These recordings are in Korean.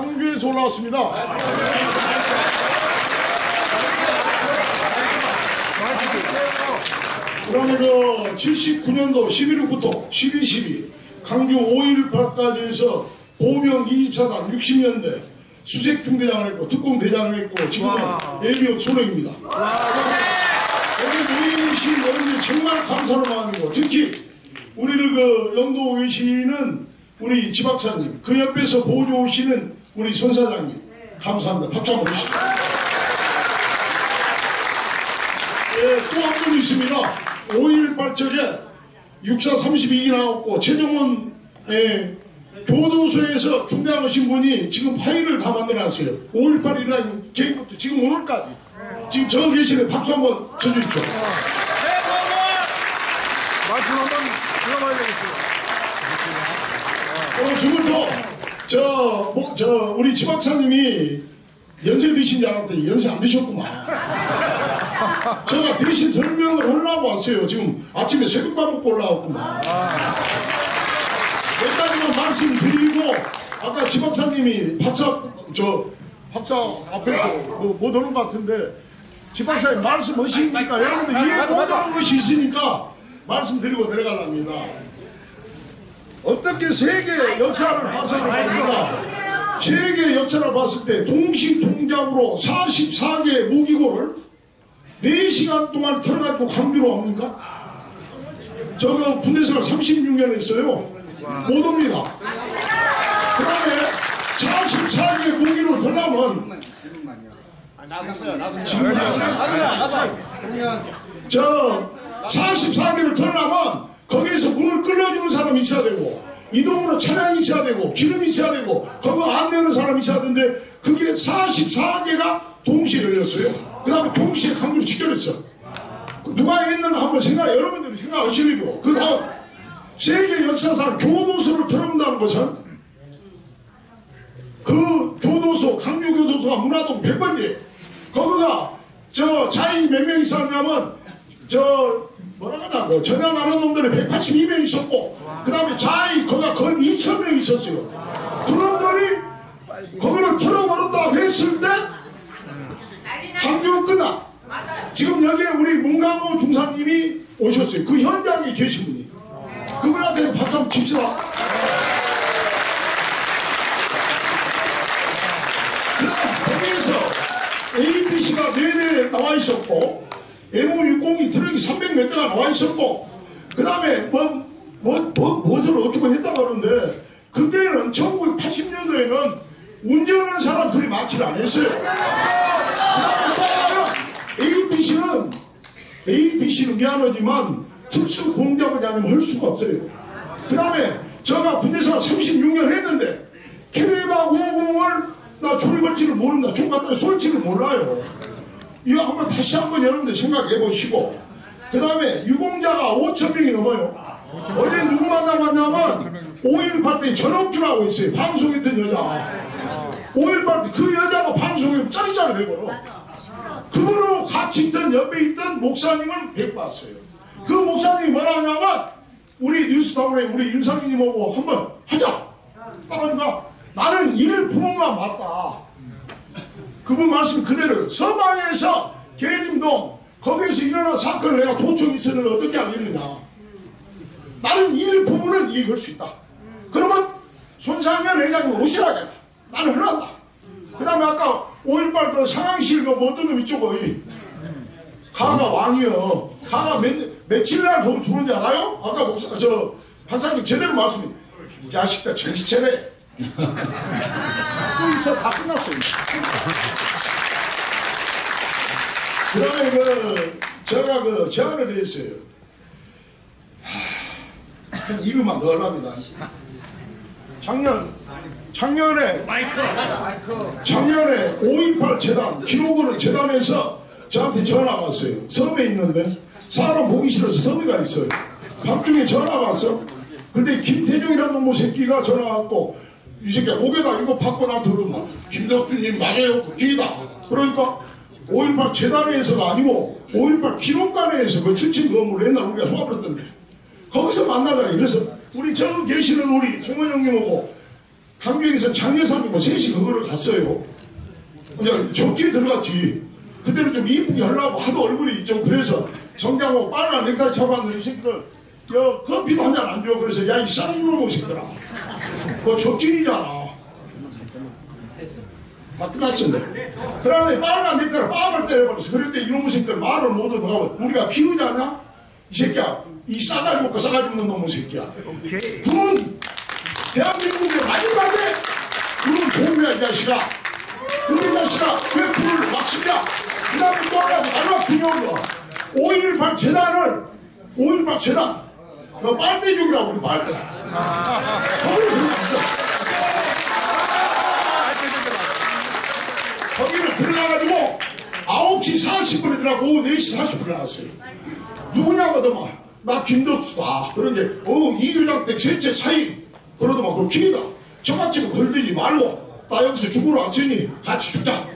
상주에서 올라왔습니다. 그다음에 그 79년도 11월부터 12.12 강주 5.18까지 해서 보병 24단 60년대 수색 중대장을 했고 특공 대장을 했고 지금은 예비역 소령입니다. 여기 모인 계신 여러분들 정말 감사의 마음이고 특히 우리를 그 영도 계시는 우리 지박사님 그 옆에서 보조 오시는 우리 손 사장님 감사합니다. 박수 한번 주시죠. 예, 또한 분 있습니다. 5.18 적에 육사 32기 나왔고 최종원 예, 교도소에서 중대하신 분이 지금 파일을 다 만들어놨어요. 5.18이라는 계획부터 지금 오늘까지 지금 저 계시는 박수 한번 쳐주십시오. 말씀 한번 들어봐야 되겠어요. 오늘 지금부터 저, 뭐, 저 우리 지박사님이 연세 드신 줄 알았더니 연세 안 드셨구만. 제가 대신 설명을 하려고 왔어요. 지금 아침에 새벽밥 먹고 올라왔구만. 몇 가지만 말씀드리고 아까 지박사님이 박사 저 박사 앞에서 뭐, 못 오는 것 같은데 지박사님 말씀하시니까 여러분들 이해 못하는 것이 있으니까 말씀드리고 내려가랍니다. 어떻게 세계 역사를 봐서 그럽니다. 세계 역사를 봤을 때 동시 동작으로 44개 무기고를 4시간 동안 털어가지고 강주로 합니까? 저거 군대생활 36년 했어요. 못 옵니다. 그 다음에 44개 무기를 털려면 저 44개를 털려면 거기에서 문을 끌어주는 사람이 있어야 되고 이동으로 차량이 있어야 되고 기름이 있어야 되고 그거 안내는 사람이 있어야 되는데 그게 44개가 동시에 열렸어요. 그 다음에 동시에 강주로 직결했어. 누가 했는가 한번 생각, 여러분들이 생각하시고 그 다음 세계 역사상 교도소를 털어본다는 것은 그 교도소, 강주교도소가 문화동 100번이에요. 거기가 저 자인이 몇명 있었냐면 저 뭐라 하나 그 전향하는 놈들이 182명 있었고 그 다음에 자이 거기가 거의 2천 명 있었어요. 그놈들이 거기를 털어버렸다고 했을 때 강주는 끝나. 지금 여기에 우리 문강호 중사님이 오셨어요. 그 현장에 계신 분이. 그분한테 박수 한번 칩시다. 거기에서 APC가 내내 나와 있었고 M60이 트럭이 300몇 대가 나와 있었고 그 다음에 뭐, 뭐, 뭐, 무엇을 어쩌고 했다고 하는데 그때는 1980년도에는 운전하는 사람 그리 많지는 않았어요. 그 다음에 또 하나는 APC는 APC는 미안하지만 특수 공작이 아니면 할 수가 없어요. 그 다음에 제가 군대생활 36년 했는데 캐레바 50을 나 조립할지를 모릅니다. 총 갖다 쏠지를 몰라요. 이거 한번 다시 한번 여러분들 생각해 보시고 그 다음에 유공자가 5천 명이 넘어요. 어제 누구 만나봤냐면 5.18 때 전업주라고 있어요. 방송했던 여자. 5.18 때 그 여자가 방송에 짜리짜리 되거든. 그분하고 같이 있던 옆에 있던 목사님을 뵙고 왔어요. 그 목사님이 뭐라 하냐면 우리 뉴스타운에 우리 윤상희님하고 한번 하자. 그러니까 나는 일을 부모만 맞다. 그분 말씀 그대로 서방에서 계림동 거기에서 일어난 사건을 내가 도청 있으면 어떻게 하겠느냐. 나는 일 부분은 이해할 수 있다. 그러면 손상현 회장님 오시라잖아. 나는 흘렀다. 그 다음에 아까 5.18 그 상황실 그 어떤 놈 이쪽에 가가 왕이요. 가가 몇, 며칠 날 거기 들어온지 알아요? 아까 목사, 저, 판사님 제대로 말씀해. 이 자식들 정신 차려. 저다 끝났어요. 그 다음에 그, 제가 그 제안을 했어요. 하, 한 2분만 더 하랍니다. 작년, 작년에, 작년에 5.18 재단, 기록원을 재단에서 저한테 전화가 왔어요. 섬에 있는데, 사람 보기 싫어서 섬에 가 있어요. 밤중에 전화가 왔어. 근데 김태종이라는 놈의 새끼가 전화 왔고, 이 새끼야 목에다 이거 받고 나한테 그러면 김덕준님 맞아요 기다 그러니까 5.18 재단에서가 아니고 5.18 기록관에서 그 7층 건물 옛날 우리가 소화버렸던데 거기서 만나자 그래서 우리 저 계시는 우리 송원영님하고 강주에서 장례사님과 셋이 그거를 갔어요. 이제 적기에 들어갔지. 그때는 좀 이쁘게 하려고 하도 얼굴이 좀 그래서 정장하고 빨간 넥타이 잡았는데 이 새끼들 야 커피도 한 잔 안 줘. 그래서 야 이 쌍놈의 새끼들아. 그거 적진이잖아. 다 끝났는데. 그 다음에 빨간 넥타이를 빵을 때려버렸어. 때 이놈의 새끼들 말을 못 얻어가고 우리가 피우자냐? 이 새끼야. 이 싸가지 먹고 싸가지 없는 놈의 새끼야. 그는 대한민국의 마지막에 그런 보루야 이 자식아. 이 자식아 왜 불을 막 쓰냐? 그 다음에 또 하나 마지막 중요한 거. 5.18 재단을 5.18 재단 너 빨대족이라고 우리 빨대. 거기를 들어가가지고 9시 40분에 들어가고 오후 4시 40분에 나왔어요. 누구냐고 하더만 나 김덕수다. 그런 게 어우 이교장 때 셋째 사이 그러더만 그럼 기다. 저같이 걸들지 말고 나 여기서 죽으러 왔으니 같이 죽자.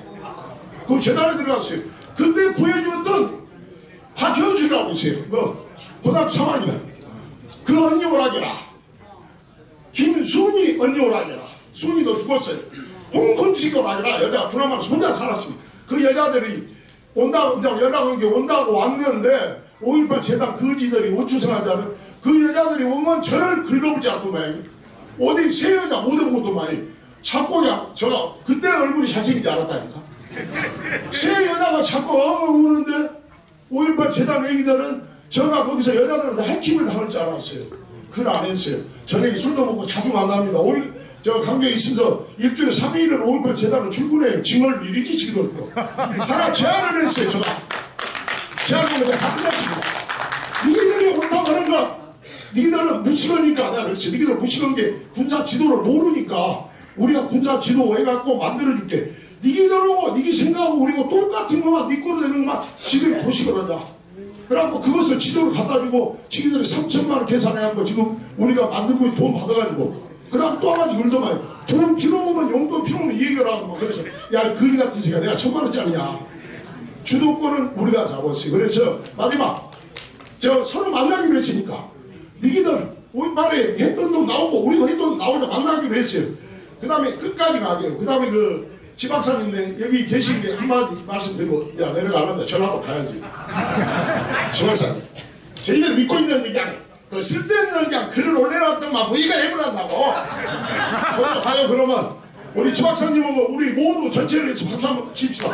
그 재단에 들어갔어요. 그때 구해주었던 박현수라고 있어요. 뭐 고등학교 3학년. 그 언니 오라게라. 김순이 언니 오라게라. 순이도 죽었어요. 홍콩식 오라게라 여자가 주나만 혼자 살았습니다. 그 여자들이 온다고 이제 연락 온게 온다고 왔는데 5.18 재단 거지들이 우추생하자는 그 여자들이 오면 저를 긁어보지 않더만 어디 새 여자 못 해보고도만 자꾸 그냥 제가 그때 얼굴이 잘생기지 않았다니까 새 여자가 자꾸 엉엉 우는데 5.18 재단 애기들은 제가 거기서 여자들한테 해킹을 당할 줄 알았어요. 그걸 안 했어요. 저녁에 술도 먹고 자주 만납니다. 올, 저 강교에 있으면서 일주일에 3일을 5.18 재단을 출근해요. 징을 이리기 지기도 하나 제안을 했어요. 제가. 제안을 내가 다 끝났습니다. 니들이 옳다고 하는 거 니들은 무식하니까 내가 그랬지. 니들 무식한 게 군사 지도를 모르니까 우리가 군사 지도 해갖고 만들어줄게. 니들하고 니기 생각하고 우리고 똑같은 것만 믿고 되는 것만 지들이 도식을 하자. 그래갖고 그것을 지도를 갖다 주고 지기들이 3천만 원 계산해갖고 지금 우리가 만들고 돈 받아가지고. 그 다음 또 하나 울더만. 돈 필요 오면 용돈 필요 오면 이 얘기를 하고 그래서 야 그리 같은 새가 내가 천만 원짜리야. 주도권은 우리가 잡았어요 그래서 마지막. 저 서로 만나기로 했으니까. 니기들 우리 말에 했던 돈 나오고 우리도 했던 돈 나오자 만나기로 했어요. 그 다음에 끝까지 가게요 그 다음에 그 지박사님네 여기 계신 게 한마디 말씀드리고 야 내려가는데 전화도 가야지. 지박사님 저희들 믿고 있는 그냥 그 쓸데없는 그냥 글을 올려놨더만 뭐 이가 해보란다고. 저도 가요 그러면 우리 지박사님은 뭐 우리 모두 전체를 박수 한번 칩시다